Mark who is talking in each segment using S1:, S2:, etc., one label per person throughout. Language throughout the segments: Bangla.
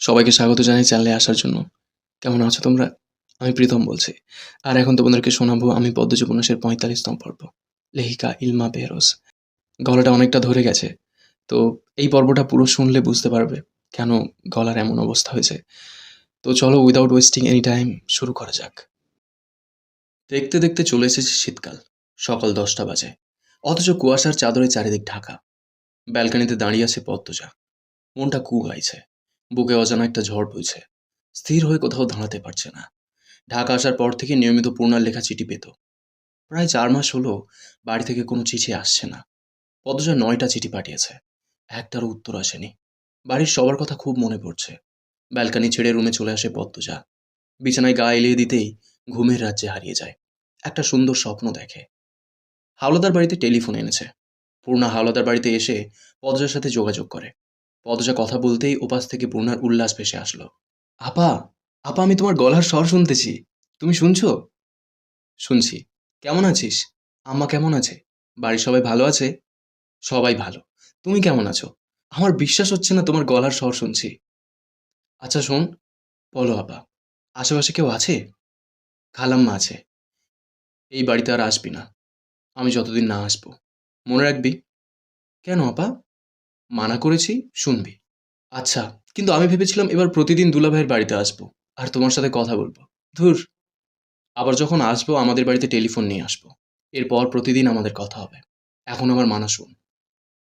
S1: সবাইকে স্বাগত জানাই চ্যানেলে আসার জন্য। কেমন আছো তোমরা? আমি প্রীতম বলছি। আর এখন তোমাদেরকে শোনাবো আমি পদ্মজ উপন্যাসের পঁয়তাল্লিশতম পর্ব, লেহিকা ইলমা বেরোস গলাটা অনেকটা ধরে গেছে। তো এই পর্বটা পুরো শুনলে বুঝতে পারবে কেন গলার এমন অবস্থা হয়েছে। তো চলো উইদাউট ওয়েস্টিং এনি টাইম শুরু করা যাক। দেখতে দেখতে চলে এসেছে শীতকাল, সকাল দশটা বাজে। অথচ কুয়াশার চাদরে চারিদিক ঢাকা। ব্যালকানিতে দাঁড়িয়ে আছে পদ্মজা। মনটা কু গাইছে বুকে অজানা একটা ঝড় বইছে। স্থির হয়ে কোথাও দাঁড়াতে পারছে না। ঢাকা আসার পর থেকে নিয়মিত পূর্ণার লেখা চিঠি পেত। প্রায় চার মাস হলো বাড়ি থেকে কোনো চিঠি আসছে না। পদজা নয়টা চিঠি পাঠিয়েছে। একটারও উত্তর আসেনি। বাড়ির সবার কথা খুব মনে পড়ছে। ব্যালকানি ছেড়ে রুমে চলে আসে পদ্মজা। বিছানায় গা এলিয়ে দিতেই ঘুমের রাজ্যে হারিয়ে যায়। একটা সুন্দর স্বপ্ন দেখে। হাওলাদার বাড়িতে টেলিফোন এনেছে। পূর্ণা হাওলাদার বাড়িতে এসে পদজার সাথে যোগাযোগ করে। পদজা কথা বলতেই ওপাশ থেকে পূর্ণার উল্লাস ভেসে আসলো। আপা আপা, আমি তোমার গলার স্বর শুনতেছি। তুমি শুনছো? শুনছি। কেমন আছিস? আম্মা কেমন আছে? বাড়ির সবাই ভালো আছে? সবাই ভালো। তুমি কেমন আছো? আমার বিশ্বাস হচ্ছে না তোমার গলার স্বর শুনছি। আচ্ছা শোন, বলো আপা, আশেপাশে কেউ আছে? খালাম্মা আছে। এই বাড়িতে আর আসবি না। আমি যতদিন না আসব। মনে রাখবি। কেন আপা? মানা করেছি, শুনবি। আচ্ছা কিন্তু আমি ভেবেছিলাম এবার প্রতিদিন দুলাভাইয়ের বাড়িতে আসব, আর তোমার সাথে কথা বলব। ধুর, আবার যখন আসব আমাদের বাড়িতে টেলিফোন নিয়ে আসব। এরপর প্রতিদিন আমাদের কথা হবে। এখন আমার মানা শুন।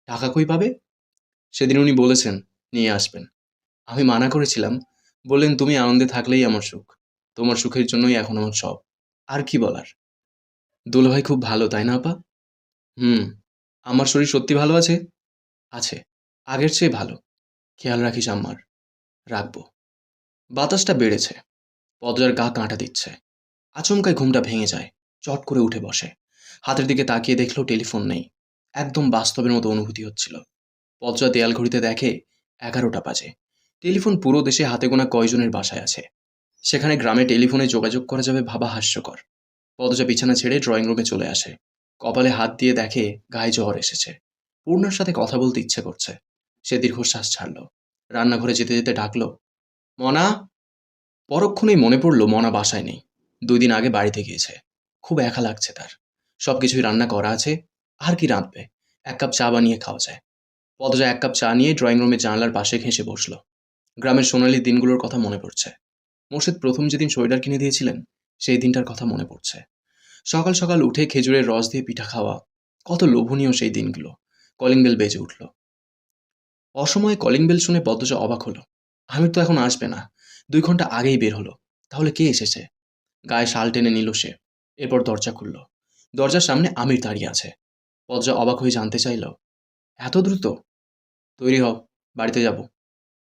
S1: টাকা কই পাবে? সেদিন উনি বলেছেন, নিয়ে আসবেন। আমি মানা করেছিলাম, বললেন, তুমি আনন্দে থাকলেই আমার সুখ। তোমার সুখের জন্যই এখন আমার সব। আর কি বলার? দুলাভাই খুব ভালো, তাই না আপা? হুম, আমার শরীর সত্যি ভালো আছে? আছে, আগের চেয়ে ভালো। খেয়াল রাখিস আমার রাখব। বাতাসটা বেড়েছে, পদ্মার গা কাঁটা দিচ্ছে। আচমকায় ঘুমটা ভেঙে যায়, চট করে উঠে বসে। হাতের দিকে তাকিয়ে দেখল টেলিফোন নেই, একদম বাস্তবের মতো অনুভূতি হচ্ছিল। পদ্মা দেয়াল ঘড়িতে দেখে এগারোটা বাজে। টেলিফোন পুরো দেশে হাতে গোনা কয়জনের বাসায় আছে? সেখানে গ্রামে টেলিফোনে যোগাযোগ করা যাবে ভাবা হাস্যকর। পদজা বিছানা ছেড়ে ড্রয়িং রুমে চলে আসে। কপালে হাত দিয়ে দেখে গায়ে জ্বর এসেছে। পূর্ণার সাথে কথা বলতে ইচ্ছে করছে। সে দীর্ঘশ্বাস ছাড়ল। রান্নাঘরে যেতে যেতে ডাকলো, মনা! পরক্ষণেই মনে পড়ল মনা বাসায় নেই। দুই দিন আগে বাড়িতে গিয়েছে। খুব একা লাগছে তার। সব কিছুই রান্না করা আছে। আর কি রাঁধবে? এক কাপ চা বানিয়ে খাওয়া যায়। পদজা এক কাপ চা নিয়ে ড্রয়িং রুমে জানলার পাশে ঘেঁষে বসল। গ্রামের সোনালি দিনগুলোর কথা মনে পড়ছে। মোর্শেদ প্রথম যেদিন সোয়েটার কিনে দিয়েছিলেন, সেই দিনটার কথা মনে পড়ছে। সকাল সকাল উঠে খেজুরের রস দিয়ে পিঠা খাওয়া, কত লোভনীয় সেই দিনগুলো। কলিং বেল বেজে উঠল। অসময়ে কলিং বেল শুনে পদ্মজা অবাক হলো। আমির তো এখন আসবে না। দুই ঘণ্টা আগেই বের হলো। তাহলে কে এসেছে? গায়ে শাল টেনে নিল সে। এরপর দরজা খুলল। দরজার সামনে আমির দাঁড়িয়ে আছে। পদ্মজা অবাক হয়ে জানতে চাইল, এত দ্রুত? তৈরি হও, বাড়িতে যাব।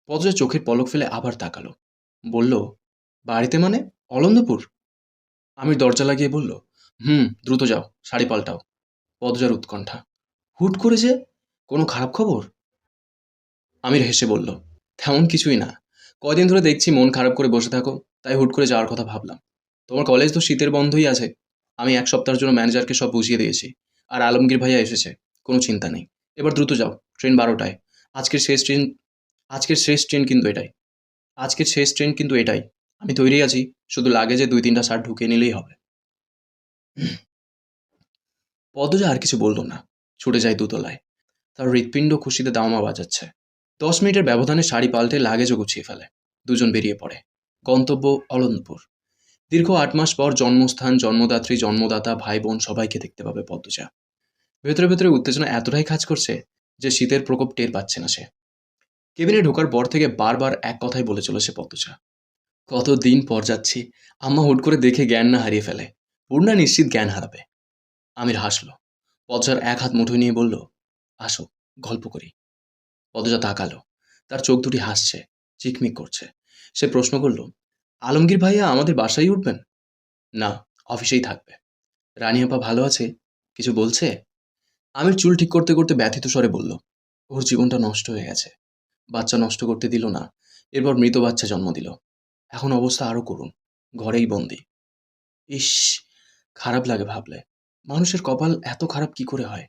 S1: পদ্মজা চোখের পলক ফেলে আবার তাকালো। বলল, বাড়িতে মানে? অলন্দপুর আমির দরজা লাগিয়ে বলল, হুম, দ্রুত যাও, শাড়ি পাল্টাও। পদজার উৎকণ্ঠা হুট করে যে কোনো খারাপ খবর? আমির হেসে বলল, তেমন কিছুই না। কয়দিন ধরে দেখছি মন খারাপ করে বসে থাকো, তাই হুট করে যাওয়ার কথা ভাবলাম। তোমার কলেজ তো শীতের বন্ধই আছে। আমি এক সপ্তাহের জন্য ম্যানেজারকে সব বুঝিয়ে দিয়েছি। আর আলমগীর ভাইয়া এসেছে, কোনো চিন্তা নেই। এবার দ্রুত যাও ট্রেন বারোটায়। আজকের শেষ ট্রেন আজকের শেষ ট্রেন কিন্তু এটাই। আজকের শেষ ট্রেন কিন্তু এটাই। আমি তৈরি আছি, শুধু লাগেজে দুই তিনটা শার্ট ঢুকিয়ে নিলেই হবে। পদ্মজা আর কিছু বলল না। ছুটে যায় দুতলায়। তার হৃৎপিণ্ড খুশিতে দামা বাজাচ্ছে। দশ মিনিটের ব্যবধানে শাড়ি পাল্টে লাগেজও গুছিয়ে ফেলে। দুজন বেরিয়ে পড়ে। গন্তব্য অলন্দপুর দীর্ঘ আট মাস পর জন্মস্থান, জন্মদাত্রী, জন্মদাতা ভাই বোন সবাইকে দেখতে পাবে পদ্মজা। ভেতরে ভেতরে উত্তেজনা এতটাই কাজ করছে যে শীতের প্রকোপ টের পাচ্ছে না সে। কেবিনে ঢোকার পর থেকে বারবার এক কথাই বলে চলেছে পদ্মজা। কত দিন পর যাচ্ছি, আম্মা হুট করে দেখে জ্ঞান না হারিয়ে ফেলে। পূর্ণা নিশ্চিত জ্ঞান হারাবে। আমির হাসল। পদ্মার এক হাত মুঠো নিয়ে বলল, আসো, গল্প করি। পদজা তাকালো। তার চোখ দুটি হাসছে, চিকমিক করছে। সে প্রশ্ন করল, আলমগীর ভাইয়া আমাদের বাসায় উঠবেন? না, অফিসেই থাকবে। রানী আপা ভালো আছে? কিছু বলছে? আমির চুল ঠিক করতে করতে ব্যথিত স্বরে বলল, ওর জীবনটা নষ্ট হয়ে গেছে। বাচ্চা নষ্ট করতে দিল না, এরপর মৃত বাচ্চা জন্ম দিল। এখন অবস্থা আরও করুন ঘরেই বন্দি। ইস, খারাপ লাগে ভাবলে। মানুষের কপাল এত খারাপ কি করে হয়?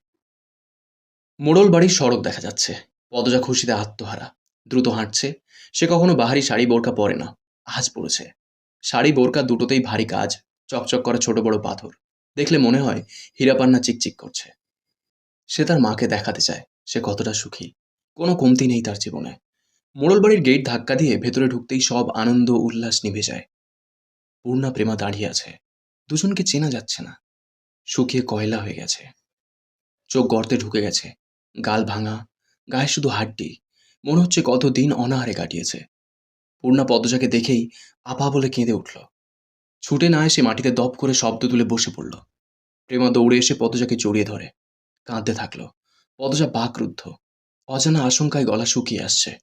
S1: মোড়ল বাড়ির সড়ক দেখা যাচ্ছে। পদজা খুশিতে আত্মহারা। দ্রুত হাঁটছে। সে কখনো বাহারি শাড়ি বোরকা পরে না। আজ পড়েছে। শাড়ি বোরকা দুটোতেই ভারী কাজ। চকচক করা ছোট বড় পাথর। দেখলে মনে হয় হীরাপান্না চিকচিক করছে। সে তার মাকে দেখাতে চায়। সে কতটা সুখী। কোনো কমতি নেই তার জীবনে। মোড়ল বাড়ির গেট ধাক্কা দিয়ে ভেতরে ঢুকতেই সব আনন্দ উল্লাস নিভে যায়। পূর্ণা প্রেমা দাঁড়িয়ে আছে। দুজনকে চেনা যাচ্ছে না। শুকিয়ে কয়লা হয়ে গেছে। চোখ গর্তে ঢুকে গেছে। গাল ভাঙা, গায়ে শুধু হাড্ডি। মনে হচ্ছে কতদিন অনাহারে কাটিয়েছে। পূর্ণা পদ্মজাকে দেখেই আপা বলে কেঁদে উঠল। ছুটে না এসে মাটিতে দপ করে শব্দ তুলে বসে পড়ল। প্রেমা দৌড়ে এসে পদ্মজাকে জড়িয়ে ধরে। কাঁদতে থাকল। পদ্মজা বাকরুদ্ধ। অজানা আশঙ্কায় গলা শুকিয়ে আসছে।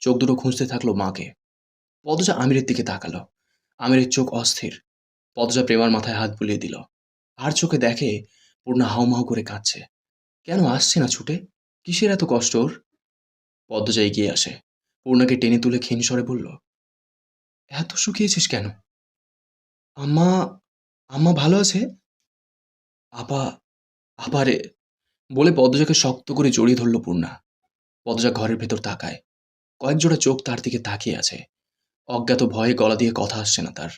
S1: চোখ দুটো খুঁজতে থাকল মাকে। পদ্মজা আমিরের দিকে তাকালো। আমিরের চোখ অস্থির। পদ্মজা প্রেমার মাথায় হাত বুলিয়ে দিল। আর চোখে দেখে পূর্ণা হাউমাউ করে কাঁদছে। কেন আসছে না ছুটে? কিসের এত কষ্ট ওর? পদ্মজা এগিয়ে আসে। পূর্ণাকে টেনে তুলে ক্ষীণ স্বরে বলল, এত শুকিয়েছিস কেন? আম্মা আম্মা ভালো আছে? আপা আপারে বলে পদ্মজাকে শক্ত করে জড়িয়ে ধরল পূর্ণা। পদ্মজা ঘরের ভেতর তাকায়। কয়েকজোড়া চোখ তার দিকে তাকিয়ে আছে। অজ্ঞাত ভয়ে গলা দিয়ে কথা আসছে না তার।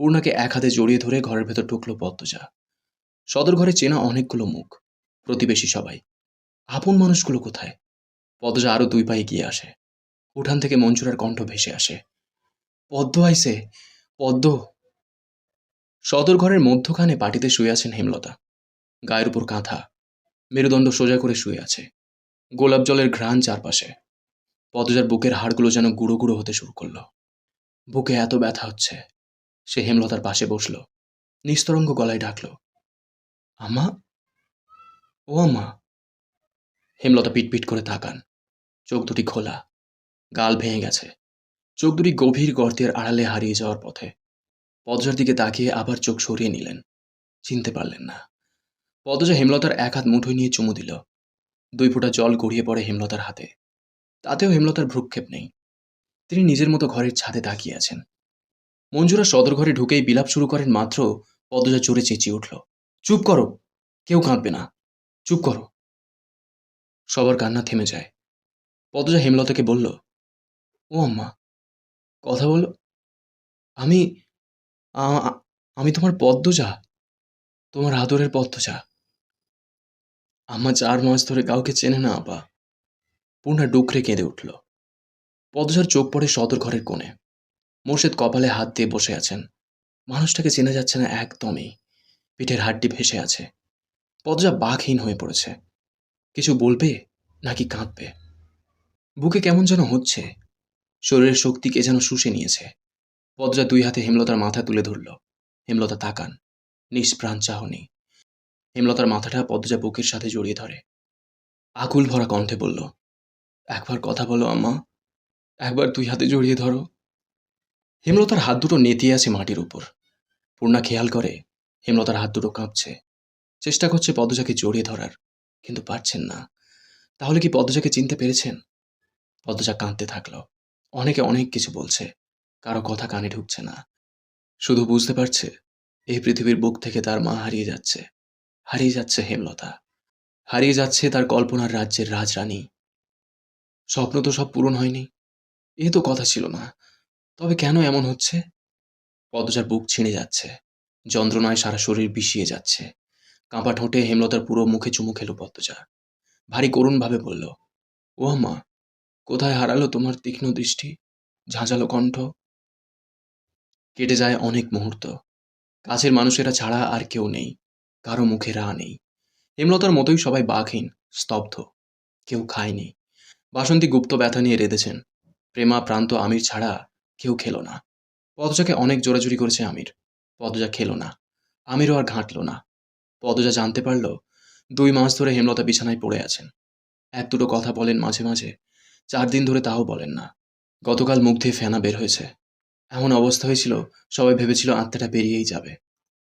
S1: পূর্ণাকে এক হাতে জড়িয়ে ধরে ঘরের ভেতর ঢুকলো পদ্মজা। সদর ঘরে চেনা অনেকগুলো মুখ, প্রতিবেশী সবাই। আপন মানুষগুলো কোথায়? পদ্মজা আরও দুই পায়ে গিয়ে আসে। উঠান থেকে মঞ্জুরার কণ্ঠ ভেসে আসে। পদ্ম আইসে পদ্ম। সদর ঘরের মধ্যখানে পাটিতে শুয়ে আছেন হেমলতা। গায়ের উপর কাঁথা। মেরুদণ্ড সোজা করে শুয়ে আছে। গোলাপ জলের ঘ্রাণ চারপাশে। পদজার বুকের হাড়গুলো যেন গুঁড়ো গুঁড়ো হতে শুরু করল। বুকে এত ব্যথা হচ্ছে। সে হেমলতার পাশে বসল। নিস্তরঙ্গ গলায় ডাকলো। আমা ও আমা হেমলতা পিটপিট করে তাকান। চোখ দুটি খোলা। গাল ভেঙে গেছে। চোখ দুটি গভীর গর্তের আড়ালে হারিয়ে যাওয়ার পথে। পদজার দিকে তাকিয়ে আবার চোখ সরিয়ে নিলেন। চিনতে পারলেন না। পদজা হেমলতার এক হাত মুঠোয় নিয়ে চুমু দিল। দুই ফোঁটা জল গড়িয়ে পড়ে হেমলতার হাতে। তাতেও হেমলতার ভ্রুক্ষেপ নেই। তিনি নিজের মতো ঘরের ছাদে তাকিয়ে আছেন। মঞ্জুরা সদর ঘরে ঢুকেই বিলাপ শুরু করেন মাত্র পদজা জোরে চেঁচিয়ে উঠল। চুপ করো, কেউ কাঁদবে না। চুপ করো। সবার কান্না থেমে যায়। পদজা হেমলতাকে বলল, ও আম্মা, কথা বলো, আমি আমি তোমার পদ্ম পদ্মজা, তোমার আদরের পদ্মজা। আম্মা চার মাস ধরে কাউকে চেনে না, আপা। পূর্ণা ডুকরে কেঁদে উঠল। পদজার চোখ পড়ে সদর ঘরের কোণে। মোর্শেদ কপালে হাত দিয়ে বসে আছেন। মানুষটাকে চেনা যাচ্ছে না একদমই। পিঠের হাড্ডি ভেসে আছে। পদজা বাঘহীন হয়ে পড়েছে। কিছু বলবে নাকি কাঁদবে? বুকে কেমন যেন হচ্ছে। শরীরের শক্তিকে যেন শুষে নিয়েছে। পদজা দুই হাতে হেমলতার মাথা তুলে ধরল। হেমলতা তাকান। নিষ্প্রাণ চাহনি। হেমলতার মাথাটা পদ্মজা বুকের সাথে জড়িয়ে ধরে। আকুল ভরা কণ্ঠে বলল, একবার কথা বলো আম্মা। একবার দুই হাতে জড়িয়ে ধরো। হেমলতার হাত দুটো নেতিয়ে আছে মাটির উপর। পূর্ণা খেয়াল করে হেমলতার হাত দুটো কাঁপছে। চেষ্টা করছে পদ্মজাকে জড়িয়ে ধরার, কিন্তু পারছেন না। তাহলে কি পদ্মজাকে চিনতে পেরেছেন? পদ্মজা কাঁদতে থাকল। অনেকে অনেক কিছু বলছে, কারও কথা কানে ঢুকছে না। শুধু বুঝতে পারছে, এই পৃথিবীর বুক থেকে তার মা হারিয়ে যাচ্ছে। হারিয়ে যাচ্ছে হেমলতা। হারিয়ে যাচ্ছে তার কল্পনার রাজ্যের রাজরানী। স্বপ্ন তো সব পূরণ হয়নি। এ তো কথা ছিল না। তবে কেন এমন হচ্ছে? পদজার বুক ছিঁড়ে যাচ্ছে। যন্ত্রণায় সারা শরীর বিষিয়ে যাচ্ছে। কাঁপা ঠোঁটে হেমলতার পুরো মুখে চুমু খেলো পদ্মজা। ভারী করুণভাবে বলল, ও মা, কোথায় হারালো তোমার তীক্ষ্ণ দৃষ্টি? ঝাঁঝালো কণ্ঠ? কেটে যায় অনেক মুহূর্ত। কাছের মানুষেরা ছাড়া আর কেউ নেই, কারও মুখে রা নেই। হেমলতার মতোই সবাই বাঘহীন, স্তব্ধ, কেউ খায়নি। বাসন্তী গুপ্ত ব্যথা নিয়ে রেঁধেছেন, প্রেমা প্রান্ত আমির ছাড়া কেউ খেলো না। পদজাকে অনেক জোরাজুরি করেছে আমির। পদজা খেলো না। আমিরও আর ঘাঁটল না। পদজা জানতে পারল, দুই মাস ধরে হেমলতা বিছানায় পড়ে আছেন। এক দুটো কথা বলেন মাঝে মাঝে, চার দিন ধরে তাও বলেন না। গতকাল মুখ দিয়ে ফেনা বের হয়েছে। এমন অবস্থা হয়েছিল, সবাই ভেবেছিল আত্মাটা বেরিয়েই যাবে।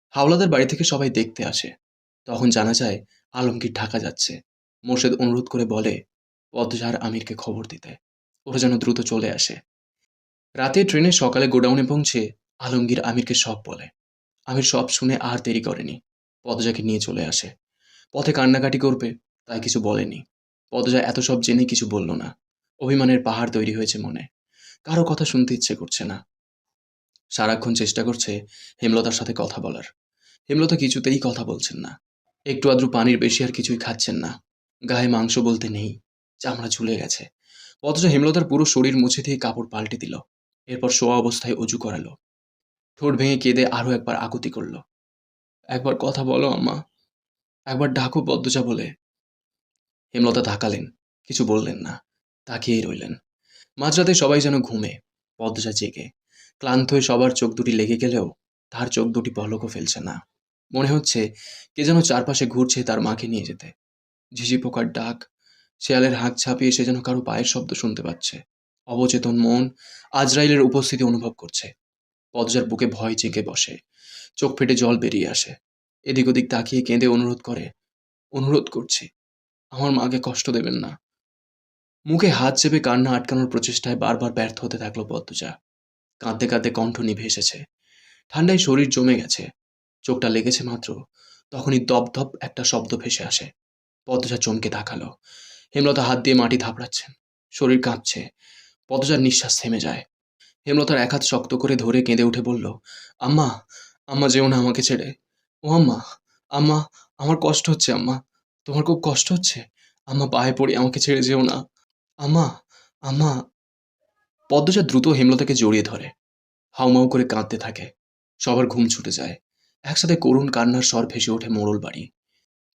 S1: হাওলাদার বাড়ি থেকে সবাই দেখতে আসে। তখন জানা যায়, আলমগীর ঢাকা যাচ্ছে। মোর্শেদ অনুরোধ করে বলে পদ্মজার আমিরকে খবর দিতে। ওরা যেন দ্রুত চলে আসে। রাতে ট্রেনে সকালে গোডাউনে পৌঁছে আলমগীর আমিরকে সব বলে। আমির সব শুনে আর দেরি করেনি। পদজাকে নিয়ে চলে আসে। পথে কান্নাকাটি করবে, তাই কিছু বলেনি। পদজা এত সব জেনে কিছু বলল না। অভিমানের পাহাড় তৈরি হয়েছে মনে। কারও কথা শুনতে ইচ্ছে করছে না। সারাক্ষণ চেষ্টা করছে হেমলতার সাথে কথা বলার। হেমলতা কিছুতেই কথা বলছেন না। একটু আদ্রু পানির বেশি আর কিছুই খাচ্ছেন না। গায়ে মাংস বলতে নেই। চামড়া ঝুলে গেছে। অথচ হেমলতার পুরো শরীর মুছে দিয়ে কাপড় পাল্টে দিল। এরপর শোয়া অবস্থায় অজু করালো। ঠোঁট ভেঙে কেঁদে আরও একবার আকুতি করল। একবার কথা বলো, আম্মা। একবার ডাকো পদ্মজা বলে। হেমলতা তাকালেন, কিছু বললেন না, তাকিয়েই রইলেন। মাঝরাতে সবাই যেন ঘুমে, পদ্মজা জেগে। ক্লান্ত হয়ে সবার চোখ দুটি লেগে গেলেও তার চোখ দুটি পলকও ফেলছে না। মনে হচ্ছে কে যেন চারপাশে ঘুরছে তার মাকে নিয়ে যেতে। ঝিঝি পোকার ডাক, শেয়ালের হাঁক ছাপিয়ে সে যেন কারও পায়ের শব্দ শুনতে পাচ্ছে। অবচেতন মন আজরাইলের উপস্থিতি অনুভব করছে। পদজার বুকে ভয় জেগে বসে। চোখ ফেটে জল বেরিয়ে আসে। এদিক ওদিক তাকিয়ে কেঁদে অনুরোধ করে, অনুরোধ করছি, আমার মাকে কষ্ট দেবেন না। মুখে হাত চেপে কান্না আটকানোর প্রচেষ্টায় বারবার ব্যর্থ হতে থাকল পদ্মজা। কাঁদতে কাঁদতে কণ্ঠ নিভে এসেছে। ঠান্ডায় শরীর জমে গেছে। চোখটা লেগেছে মাত্র। তখনই দপধপ একটা শব্দ ভেসে আসে। পদ্মজা চমকে তাকালো। হেমলতা হাত দিয়ে মাটি থাপড়াচ্ছেন শরীর কাঁপছে। পদ্মজার নিঃশ্বাস থেমে যায়। হেমলতার এক হাত শক্ত করে ধরে কেঁদে উঠে বলল, আম্মা আম্মা যেও না আমাকে ছেড়ে। ও আম্মা আম্মা, আমার কষ্ট হচ্ছে, আম্মা। তোমার খুব কষ্ট হচ্ছে। আম্মা, পায়ে পড়ি আমাকে ছেড়ে যেও না। আম্মা আম্মা। পদ্মজা দ্রুত হেমলতাকে জড়িয়ে ধরে। হাউমাউ করে কাঁদতে থাকে। সবার ঘুম ছুটে যায়। একসাথে করুণ কান্নার স্বর ভেসে ওঠে মোড়ল বাড়ি।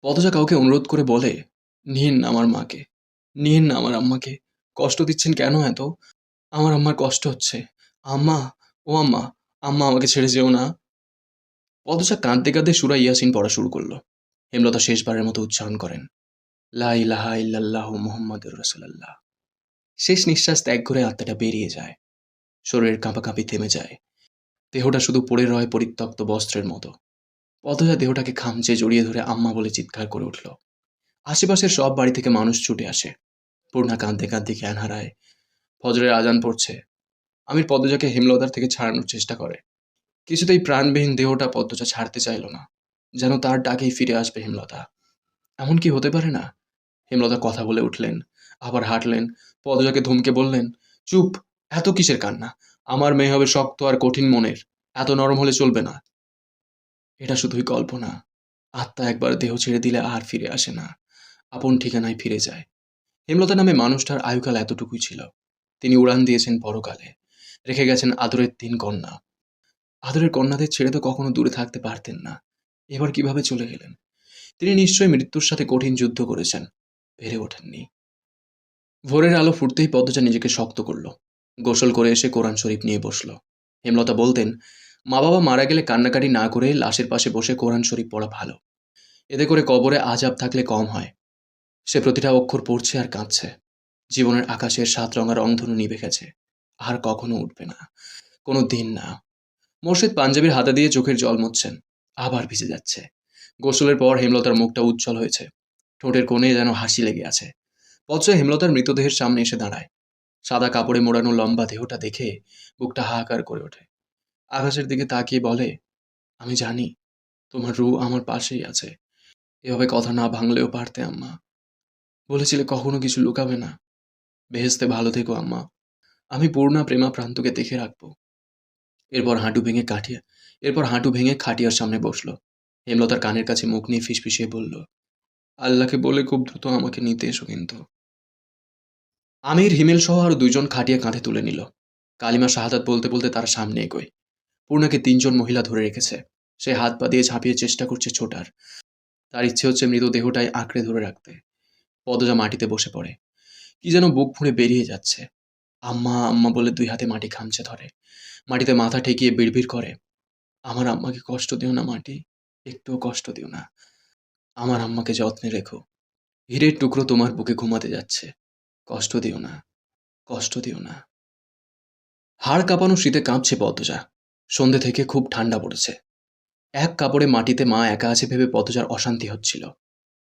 S1: পদ্মজা কাউকে অনুরোধ করে বলে, নিন না আমার মাকে। নিন না আমার আম্মাকে। কষ্ট দিচ্ছেন কেন এত? আমার আম্মার কষ্ট হচ্ছে। আম্মা, ও আম্মা আম্মা আমাকে ছেড়ে যেও না। পদসা কাঁদতে কাঁদতে সুরা ইয়াসিন পড়া শুরু করল। হেমলতা শেষবারের মতো উচ্চারণ করেন, লা ইলাহা ইল্লাল্লাহ মুহাম্মাদুর রাসূলুল্লাহ। শেষ নিঃশ্বাস ত্যাগ করে আত্মাটা বেরিয়ে যায়। শরীরের কাঁপাকাঁপি থেমে যায়। দেহটা শুধু পড়ে রয় পরিত্যক্ত বস্ত্রের মতো। পদজা দেহটাকে খামচে জড়িয়ে ধরে আম্মা বলে চিৎকার করে উঠল। আশেপাশের সব বাড়ি থেকে মানুষ ছুটে আসে। পূর্ণা কাঁদতে কাঁদতে জ্ঞান হারায়। ফজরের আজান পড়ছে। আমির পদ্মজাকে হেমলতার থেকে ছাড়ানোর চেষ্টা করে। কিছুতেই প্রাণবিহীন দেহটা পদ্মজা ছাড়তে চাইল না, যেন তার ডাকেই ফিরে আসবে হেমলতা। এমন কি হতে পারে না? হেমলতা কথা বলে উঠলেন, আবার হাঁটলেন পদজাকে ধুমকে বললেন, চুপ, এত কিসের কান্না? আমার মেয়ে হবে শক্ত আর কঠিন মনের, এত নরম হলে চলবে না। এটা শুধুই কল্পনা, আত্মা একবার দেহ ছেড়ে দিলে আর ফিরে আসে না, আপন ঠিকানায় ফিরে যায়। হেমলতা নামে মানুষটার আয়ুকাল এতটুকুই ছিল। তিনি উড়ান দিয়েছেন পরকালে। রেখে গেছেন আদরের তিন কন্যা। আদরের কন্যাদের ছেড়ে তো কখনো দূরে থাকতে পারতেন না। এবার কীভাবে চলে গেলেন? তিনি নিশ্চয়ই মৃত্যুর সাথে কঠিন যুদ্ধ করেছেন। পেরে ওঠেননি। ভোরের আলো ফুটতেই পদ্মজা নিজেকে শক্ত করল। গোসল করে এসে কোরআন শরীফ নিয়ে বসল। হেমলতা বলতেন মা বাবা মারা গেলে কান্নাকাটি না করে লাশের পাশে বসে কোরআন শরীফ পড়া ভালো। এতে করে কবরে আজাব থাকলে কম হয়। সে প্রতিটা অক্ষর পড়ছে আর কাঁদছে। জীবনের আকাশের সাত রঙা রংধনু নিভে গেছে। আর কখনো উঠবে না। কোনো দিন না। মোর্শেদ পাঞ্জাবির হাতে দিয়ে চোখের জল মুছছেন। আবার ভিজে যাচ্ছে। গোসলের পর হেমলতার মুখটা উজ্জ্বল হয়েছে। ঠোঁটের কোণে যেন হাসি লেগে আছে। পদ্মা হেমলতার মৃতদেহের সামনে এসে দাঁড়ায়। সাদা কাপড়ে মোড়ানো লম্বা দেহটা দেখে বুকটা হাহাকার করে ওঠে। আকাশের দিকে তাকিয়ে বলে, আমি জানি, তোমার রু আমার পাশেই আছে। এভাবে কথা না ভাঙলেও পারতে, আম্মা। বলেছিলে কখনো কিছু লুকাবে না। বেহেস্তে ভালো থেকো, আম্মা। আমি পূর্ণা প্রেমা প্রান্তকে দেখে রাখব। এরপর হাঁটু ভেঙে কাঠিয়া, এরপর হাঁটু ভেঙে খাটিয়ার সামনে বসল। হেমলতার কানের কাছে মুখ নিয়ে ফিসফিসিয়ে বলল, আল্লাহকে বলে খুব দ্রুত আমাকে নিতে এসো কিন্তু। আমির, হিমেল সহ আরও দুইজন খাটিয়া কাঁধে তুলে নিল। কালিমা শাহাদাত বলতে বলতে তার সামনে এগোয়। পূর্ণাকে তিনজন মহিলা ধরে রেখেছে। সে হাত পা দিয়ে ঝাঁপিয়ে চেষ্টা করছে ছোটার। তার ইচ্ছে হচ্ছে মৃতদেহটাই আঁকড়ে ধরে রাখতে। পদজা মাটিতে বসে পড়ে। কি যেন বুক ফুঁড়ে বেরিয়ে যাচ্ছে। আম্মা আম্মা বলে দুই হাতে মাটি খামচে ধরে। মাটিতে মাথা ঠেকিয়ে বিড়বিড় করে। আমার আম্মাকে কষ্ট দিও না, মাটি। একটুও কষ্ট দিও না। আমার আম্মাকে যত্নে রেখো। হীরের টুকরো তোমার বুকে ঘুমাতে যাচ্ছে। কষ্ট দিও না, কষ্ট দিও না। হাড় কাঁপানো শীতে কাঁপছে পদ্মজা। সন্ধে থেকে খুব ঠান্ডা পড়েছে। এক কাপড়ে মাটিতে মা একা আছে ভেবে পদ্মজার অশান্তি হচ্ছিল।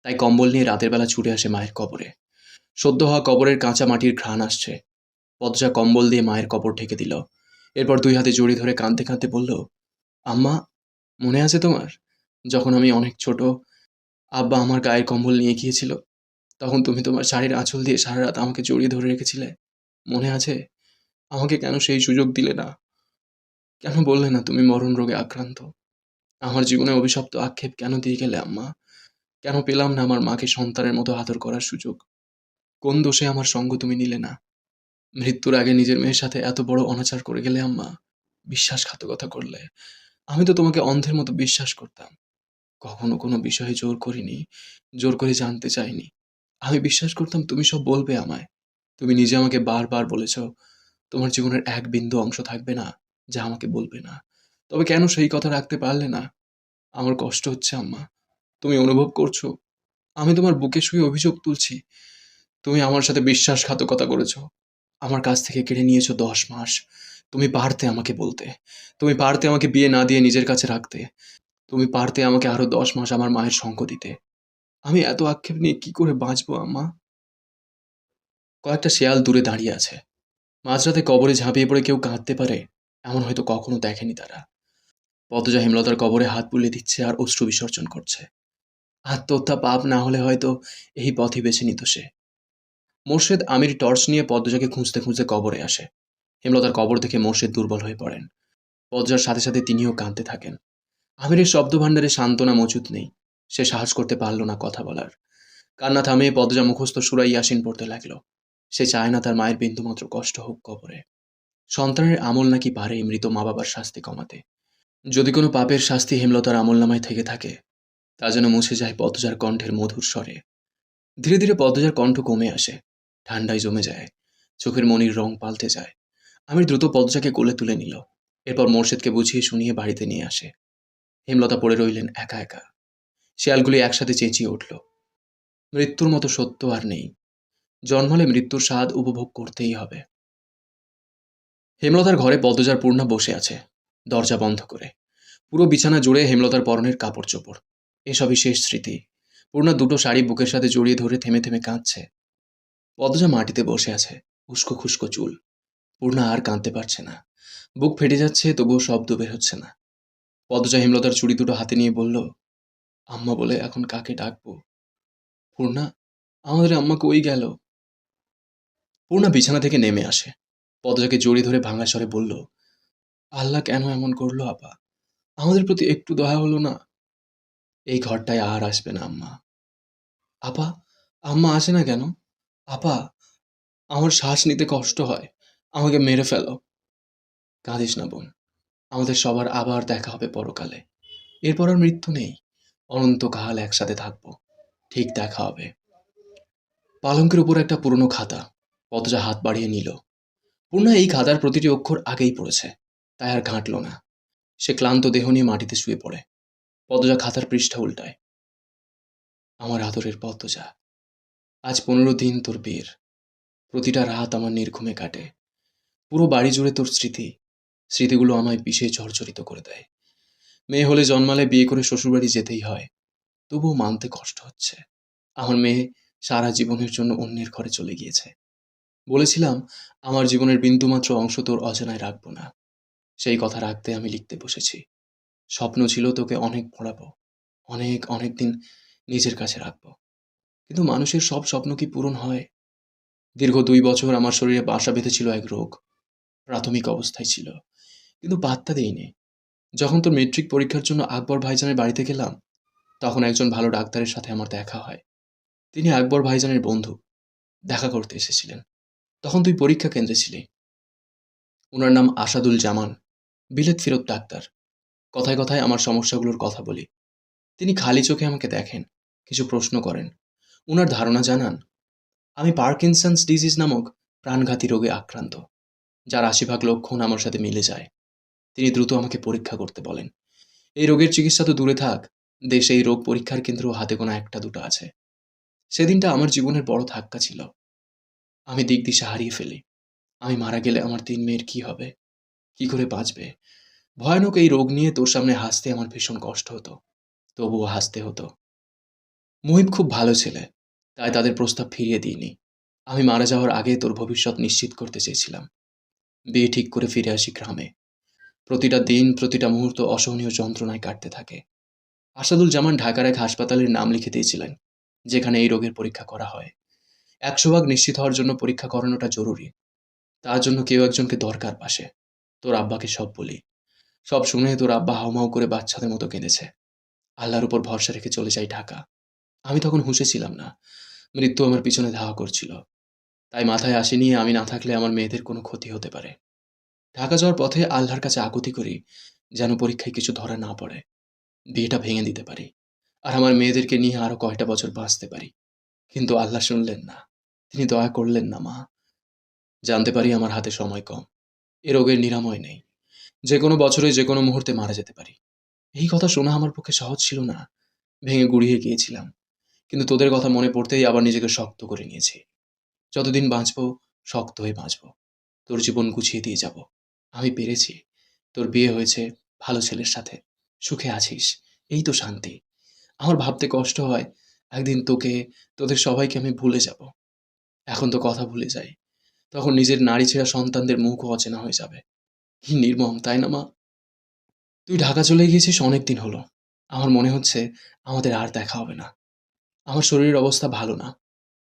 S1: তাই কম্বল নিয়ে রাতের বেলা ছুটে আসে মায়ের কবরে। সদ্য হওয়া কবরের কাঁচা মাটির ঘ্রাণ আসছে। পদ্মজা কম্বল দিয়ে মায়ের কবর ঢেকে দিল। এরপর দুই হাতে জড়িয়ে ধরে কাঁদতে কাঁদতে বলল, আম্মা, মনে আছে তোমার? যখন আমি অনেক ছোট, আব্বা আমার গায়ের কম্বল নিয়ে গিয়েছিল, তখন তুমি তোমার শাড়ির আঁচল দিয়ে সারা রাত আমাকে জড়িয়ে ধরে রেখেছিলে। মনে আছে? আমাকে কেন সেই সুযোগ দিলে না? কেন বললে না তুমি মরণ রোগে আক্রান্ত? আমার জীবনে অভিশপ্ত আক্ষেপ কেন দিয়ে গেলে, আম্মা? কেন পেলাম না আমার মাকে সন্তানের মতো আদর করার সুযোগ? কোন দোষে আমার সঙ্গ তুমি নিলে না? মৃত্যুর আগে নিজের মেয়ের সাথে এত বড় অনাচার করে গেলে আম্মা, বিশ্বাসঘাতকতা করলে। আমি তো তোমাকে অন্ধের মতো বিশ্বাস করতাম। কখনো কোনো বিষয়ে জোর করিনি, জোর করে জানতে চাইনি। আমি বিশ্বাস করতাম তুমি সব বলবে আমায়। তুমি নিজে আমাকে বারবার বলেছ, তোমার জীবনের এক বিন্দু অংশ থাকবে না, যা আমাকে বলবে না। তবে কেন সেই কথা রাখতে পারলে না? আমার কষ্ট হচ্ছে আম্মা। তুমি অনুভব করছ, আমি তোমার বুকে শুয়ে অভিযোগ তুলছি। তুমি আমার সাথে বিশ্বাসঘাতকতা করেছ। আমার কাছ থেকে কেড়ে নিয়েছো দশ মাস। তুমি পারতে আমাকে বলতে। তুমি পারতে আমাকে বিয়ে না দিয়ে নিজের কাছে রাখতে। তুমি পারতে আমাকে আরও দশ মাস আমার মায়ের সঙ্গ দিতে। আমি এত আক্ষেপ নিয়ে কি করে বাঁচবো, আম্মা? কয়েকটা শেয়াল দূরে দাঁড়িয়ে আছে। মাঝরাতে কবরে ঝাঁপিয়ে পড়ে কেউ কাঁদতে পারে, এমন হয়তো কখনো দেখেনি তারা। পদজা হেমলতার কবরে হাত বুলিয়ে দিচ্ছে আর অশ্রু বিসর্জন করছে। আত্মহত্যা পাপ না হলে হয়তো এই পথই বেছে নিত সে। মোর্শেদ আমির টর্চ নিয়ে পদ্মজাকে খুঁজতে খুঁজতে কবরে আসে। হেমলতার কবর দেখে মোর্শেদ দুর্বল হয়ে পড়েন। পদ্মার সাথে সাথে তিনিও কাঁদতে থাকেন। আমিরের শব্দ ভাণ্ডারে সান্ত্বনা মজুদ নেই। সে সাহস করতে পারল না কথা বলার। কান্না থামিয়ে পদ্মজা মুখস্থ সুরাই ইয়াসিন পড়তে লাগল। সে চায় না তার মায়ের বিন্দুমাত্র কষ্ট হোক কবরে। সন্তানের আমল নাকি পারে মৃত মা বাবার শাস্তি কমাতে? যদি কোনো পাপের শাস্তি হেমলতার আমল নামায় থেকে থাকে, তা যেন মুছে যায় পদ্মজার কণ্ঠের মধুর স্বরে। ধীরে ধীরে পদ্মজার কণ্ঠ কমে আসে। ঠান্ডায় জমে যায়, চোখের মনির রং পাল্টে যায়। আমি দ্রুত পদ্মজাকে কোলে তুলে নিল, এরপর মোর্শেদকে বুঝিয়ে শুনিয়ে বাড়িতে নিয়ে আসে। হেমলতা পড়ে রইলেন একা একা। শেয়ালগুলি একসাথে চেঁচিয়ে উঠল, মৃত্যুর মতো সত্য আর নেই। জন্মালে মৃত্যুর স্বাদ উপভোগ করতেই হবে। হেমলতার ঘরে পদ্মজার পূর্ণা বসে আছে, দরজা বন্ধ করে। পুরো বিছানা জুড়ে হেমলতার পরনের কাপড় চোপড়। এসবই শেষ স্মৃতি। পূর্ণা দুটো শাড়ি বুকের সাথে জড়িয়ে ধরে থেমে থেমে কাঁদছে। পদ্মজা মাটিতে বসে আছে উস্কো খুস্কো চুল। পূর্ণা আর কাঁদতে পারছে না। বুক ফেটে যাচ্ছে, তবুও শব্দ বের হচ্ছে না। পদ্মজা হেমলতার চুড়ি দুটো হাতে নিয়ে বলল, আম্মা বলে এখন কাকে ডাকবো? পূর্ণা, আমাদের আম্মা কই গেল? পূর্ণা বিছানা থেকে নেমে আসে। পদ্মজাকে জড়িয়ে ধরে ভাঙা স্বরে বলল, আল্লাহ কেন এমন করল আপা? আমাদের প্রতি একটু দয়া হলো না? এই ঘরটায় আর আসবে না আম্মা। আপা, আম্মা আসে না কেন? আপা, আমার শ্বাস নিতে কষ্ট হয়। আমাকে মেরে ফেলো। কাঁদিস না বোন। আমাদের সবার আবার দেখা হবে পরকালে। এরপর আর মৃত্যু নেই। অনন্তকাল একসাথে থাকব। ঠিক দেখা হবে। পালঙ্কের উপর একটা পুরনো খাতা। পদজা হাত বাড়িয়ে নিল। পূর্ণা এই খাতার প্রতিটি অক্ষর আগেই পড়েছে। তাই আর ঘাঁটল না। সে ক্লান্ত দেহ নিয়ে মাটিতে শুয়ে পড়ে। পদজা খাতার পৃষ্ঠা উল্টায়। আমার আদরের পদ্মজা। আজ পনেরো দিন তোর বিয়ের। প্রতিটা রাত আমার নির্ঘুমে কাটে। পুরো বাড়ি জুড়ে তোর স্মৃতি। স্মৃতিগুলো আমায় পিষে জর্জরিত করে দেয়। মেয়ে হলে জন্মালে বিয়ে করে শ্বশুরবাড়ি যেতেই হয়। তবুও মানতে কষ্ট হচ্ছে। আমার মেয়ে সারা জীবনের জন্য অন্যের ঘরে চলে গিয়েছে। বলেছিলাম, আমার জীবনের বিন্দুমাত্র অংশ তোর অজানায় রাখব না। সেই কথা রাখতে আমি লিখতে বসেছি। স্বপ্ন ছিল তোকে অনেক পড়াবো অনেক অনেক দিন নিজের কাছে রাখব। কিন্তু মানুষের সব স্বপ্ন কি পূরণ হয়? দীর্ঘ দুই বছর আমার শরীরে বাসা বেঁধেছিল এক রোগ। প্রাথমিক অবস্থায় ছিল। কিন্তু পাত্তা দেইনি। যখন তোর মেট্রিক পরীক্ষার জন্য আকবর ভাইজানের বাড়িতে গেলাম, তখন একজন ভালো ডাক্তারের সাথে আমার দেখা হয়। তিনি আকবর ভাইজানের বন্ধু। দেখা করতে এসেছিলেন। তখন তুই পরীক্ষা কেন্দ্রে ছিলি। ওনার নাম আসাদুল জামান। বিলেত ফেরত ডাক্তার। কথায় কথায় আমার সমস্যাগুলোর কথা বলি। তিনি খালি চোখে আমাকে দেখেন, কিছু প্রশ্ন করেন। ওনার ধারণা জানান, আমি পার্কিনসন্স ডিজিজ নামক প্রাণঘাতী রোগে আক্রান্ত, যার আশিভাগ লক্ষণ আমার সাথে মিলে যায়। তিনি দ্রুত আমাকে পরীক্ষা করতে বলেন। এই রোগের চিকিৎসা তো দূরে থাক, দেশে এই রোগ পরীক্ষার কেন্দ্র হাতে গোনা একটা দুটো আছে। সেদিনটা আমার জীবনের বড় ধাক্কা ছিল। আমি দিক দিশা হারিয়ে ফেলি। আমি মারা গেলে আমার তিন মেয়ের কি হবে? কি করে বাঁচবে? ভয়ানক এই রোগ নিয়ে তোর সামনে হাসতে আমার ভীষণ কষ্ট হতো। তবুও হাসতে হতো। মুহিব খুব ভালো ছেলে। তাই তাদের প্রস্তাব ফিরিয়ে দিইনি। আমি মারা যাওয়ার আগে তোর ভবিষ্যৎ নিশ্চিত করতে চেয়েছিলাম। বিয়ে ঠিক করে ফিরে আসি গ্রামে। প্রতিটা দিন, প্রতিটা মুহূর্ত অসহনীয় যন্ত্রণায় কাটতে থাকে। আসাদুল জামান ঢাকার এক হাসপাতালের নাম লিখে দিয়েছিলেন, যেখানে এই রোগের পরীক্ষা করা হয়। একশো ভাগ নিশ্চিত হওয়ার জন্য পরীক্ষা করানোটা জরুরি। তার জন্য কেউ একজনকে দরকার পাশে। তোর আব্বাকে সব বলি। সব শুনে তোর আব্বা হাউমাউ করে বাচ্চাদের মতো কেঁদেছে। আল্লাহর উপর ভরসা রেখে চলে যাই ঢাকা। আমি তখন হুঁশে ছিলাম না। মৃত্যু আমার পিছনে ধাওয়া করছিল। তাই মাথায় আসেনি আমি না থাকলে আমার মেয়েদের কোনো ক্ষতি হতে পারে। ঢাকা যাওয়ার পথে আল্লাহর কাছে আকুতি করি, যেন পরীক্ষায় কিছু ধরা না পড়ে। বিয়েটা ভেঙে দিতে পারি। আর আমার মেয়েদেরকে নিয়ে আরও কয়টা বছর বাঁচতে পারি। কিন্তু আল্লাহ শুনলেন না। তিনি দয়া করলেন না, মা। জানতে পারি আমার হাতে সময় কম। এ রোগের নিরাময় নেই। যে কোনো বছরে যে কোনো মুহূর্তে মারা যেতে পারি। এই কথা শোনা আমার পক্ষে সহজ ছিল না। ভেঙে গুড়িয়ে গিয়েছিলাম। কিন্তু তোদের কথা মনে পড়তেই আবার নিজেকে শক্ত করে নিয়েছি। যতদিন বাঁচবো, শক্ত হয়ে বাঁচবো। তোর জীবন গুছিয়ে দিয়ে যাব। আমি পেরেছি। তোর বিয়ে হয়েছে, ভালো ছেলের সাথে। সুখে আছিস। এই তো শান্তি। আমার ভাবতে কষ্ট হয়, একদিন তোকে, তোদের সবাইকে আমি ভুলে যাব। এখন তো কথা ভুলে যাই। তখন নিজের নারী ছেঁড়া সন্তানদের মুখও অচেনা হয়ে যাবে। কি নির্মম, তাই না মা? তুই ঢাকা চলে গিয়েছিস অনেক দিন হলো। আমার মনে হচ্ছে আমাদের আর দেখা হবে না। আমার শরীরের অবস্থা ভালো না।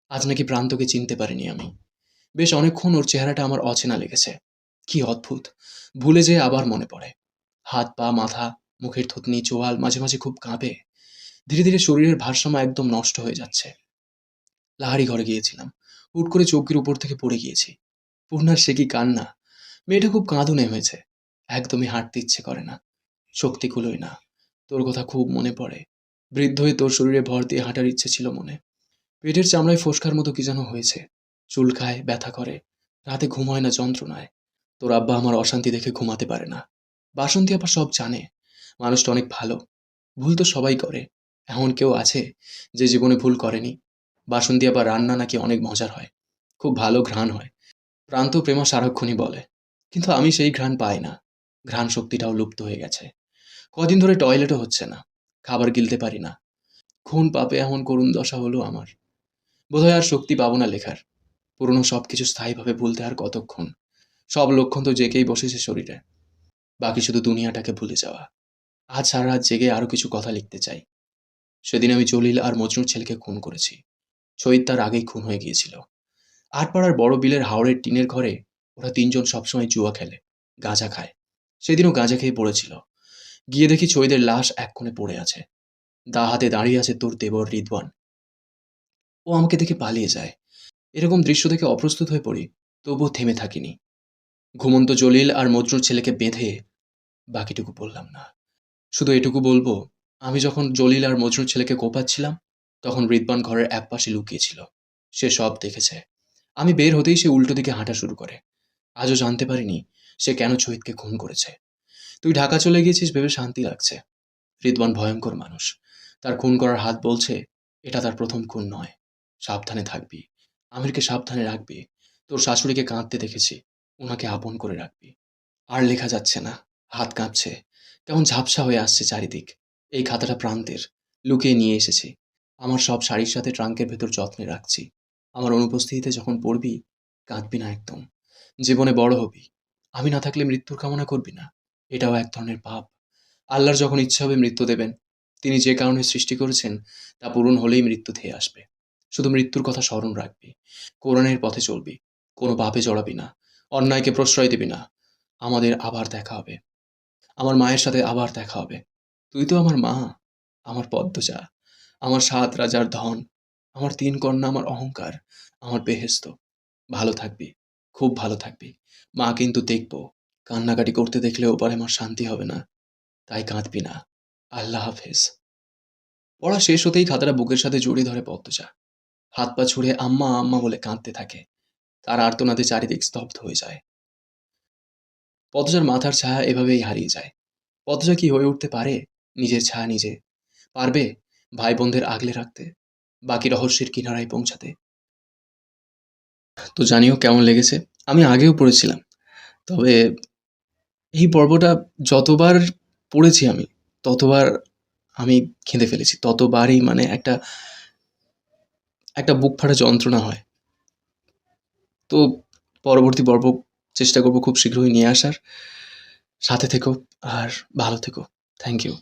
S1: আজ নাকি প্রান্তকে চিনতে পারিনি আমি। বেশ অনেকক্ষণ ওর চেহারাটা আমার অচেনা লেগেছে। কি অদ্ভুত। ভুলে যেয়ে আবার মনে পড়ে। হাত, পা, মাথা, মুখের থুতনি, চোয়াল মাঝে মাঝে খুব কাঁপে। ধীরে ধীরে শরীরের ভারসাম্য একদম নষ্ট হয়ে যাচ্ছে। লাহারি ঘরে গিয়েছিলাম। হুট করে চৌকির উপর থেকে পড়ে গিয়েছি। পূর্ণার সে কি কান্না? মেয়েটা খুব কাঁদুনে হয়েছে। একদমই হাঁটতে ইচ্ছে করে না। শক্তি কুলোয় না। তোর কথা খুব মনে পড়ে। বৃদ্ধ হয়ে তোর শরীরে ভর দিয়ে হাঁটার ইচ্ছে ছিল মনে। পেটের চামড়ায় ফোসকার মতো কি যেন হয়েছে। চুল খায়, ব্যথা করে। রাতে ঘুম হয় না, যন্ত্রণায়। তোর আব্বা আমার অশান্তি দেখে ঘুমাতে পারে না। বাসন্তী আবার সব জানে। মানুষটা অনেক ভালো। ভুল তো সবাই করে। এমন কেউ আছে যে জীবনে ভুল করেনি। বাসন্তী আবার রান্না নাকি অনেক মজার হয়। খুব ভালো ঘ্রাণ হয়। প্রান্ত প্রেমা সারাক্ষণই বলে। কিন্তু আমি সেই ঘ্রাণ পাই না। ঘ্রাণ শক্তিটাও লুপ্ত হয়ে গেছে। কদিন ধরে টয়লেটও হচ্ছে না। খাবার গিলতে পারি না। খুন পাপে এমন করুণ দশা হলো আমার। বোধহয় আর শক্তি পাবো না লেখার। পুরনো সব কিছু স্থায়ীভাবে ভুলতে আর কতক্ষণ? সব লক্ষণ তো জেগেই বসেছে শরীরে। বাকি শুধু দুনিয়াটাকে ভুলে যাওয়া। আজ সারা রাত জেগে আরও কিছু কথা লিখতে চাই। সেদিন আমি জলিল আর মজনুর ছেলেকে খুন করেছি। শহীদ তার আগেই খুন হয়ে গিয়েছিল। আটপাড়ার বড় বিলের হাওড়ের টিনের ঘরে ওরা তিনজন সবসময় জুয়া খেলে, গাঁজা খায়। সেদিনও গাঁজা খেয়ে পড়েছিল। গিয়ে দেখি শহীদের লাশ এক কোণে পড়ে আছে। দা হাতে দাঁড়িয়ে আছে তোর দেবর রিদওয়ান। ও আমাকে দেখে পালিয়ে যায়। এরকম দৃশ্য দেখে অপ্রস্তুত হয়ে পড়ি, তবুও থেমে থাকিনি। ঘুমন্ত জলিল আর মজনুর ছেলেকে বেঁধে বাকিটুকু বললাম, না, শুধু এটুকু বলব, আমি যখন জলিল আর মজনুর ছেলেকে কোপাচ্ছিলাম, তখন রিদবান ঘরের এক পাশে লুকিয়েছিল। সে সব দেখেছে। আমি বের হতেই সে উল্টো দিকে হাঁটা শুরু করে। আজও জানতে পারিনি সে কেন শহীদকে খুন করেছে। তুই ঢাকা চলে গিয়েছিস ভেবে শান্তি লাগছে। রিদওয়ান ভয়ঙ্কর মানুষ। তার খুন করার হাত বলছে, এটা তার প্রথম খুন নয়। সাবধানে থাকবি। আমিরকে সাবধানে রাখবি। তোর শাশুড়িকে কাঁদতে দেখেছি। ওনাকে আপন করে রাখবি। আর লেখা যাচ্ছে না। হাত কাঁপছে। কেমন ঝাপসা হয়ে আসছে চারিদিক। এই খাতাটা প্রান্তের। লুকিয়ে নিয়ে এসেছি। আমার সব শাড়ির সাথে ট্রাঙ্কের ভেতর যত্নে রাখছি। আমার অনুপস্থিতিতে যখন পড়বি, কাঁদবি না একদম। জীবনে বড় হবি। আমি না থাকলে মৃত্যুর কামনা করবি না। এটাও এক ধরনের পাপ। আল্লাহর যখন ইচ্ছা হবে মৃত্যু দেবেন। তিনি যে কারণে সৃষ্টি করেছেন, তা পূরণ হলেই মৃত্যু ধেয়ে আসবে। শুধু মৃত্যুর কথা স্মরণ রাখবি। কোরআনের পথে চলবি। কোনো পাপে জড়াবি না। অন্যায়কে প্রশ্রয় দিবি না। আমাদের আবার দেখা হবে। আমার মায়ের সাথে আবার দেখা হবে। তুই তো আমার মা, আমার পদ্ম পদ্মজা, আমার সাত রাজার ধন, আমার তিন কন্যা, আমার অহংকার, আমার বেহেস্ত ভালো থাকবি, খুব ভালো থাকবি। মা কিন্তু দেখব। কান্নাকাটি করতে দেখলে ওপারে আমার শান্তি হবে না। তাই কাঁদবি না। আল্লাহ হাফেজ। পড়া শেষ হতেই খাতাটা বুকের সাথে জড়িয়ে ধরে পদ্মজা। হাত পা ছুঁড়ে আম্মা আম্মা বলে কাঁদতে থাকে। তার আর্তনাদে চারিদিক স্তব্ধ হয়ে যায়। পদ্মজার মাথার ছায়া এভাবেই হারিয়ে যায়। পদ্মজা কি হয়ে উঠতে পারে? নিজের ছায়া নিজে। পারবে ভাই বোনদের আগলে রাখতে, বাকি রহস্যের কিনারায় পৌঁছাতে। তো জানিও কেমন লেগেছে? আমি আগেও পড়েছিলাম। তবে এই পর্বটা যতবার পড়েছি আমি, ততবার আমি খেঁদে ফেলেছি। ততবারই মানে একটা একটা বুক ফাটা যন্ত্রণা হয়। তো পরবর্তী পর্ব চেষ্টা করব খুব শীঘ্রই নিয়ে আসার। সাথে থেকো আর ভালো থেকো। Thank you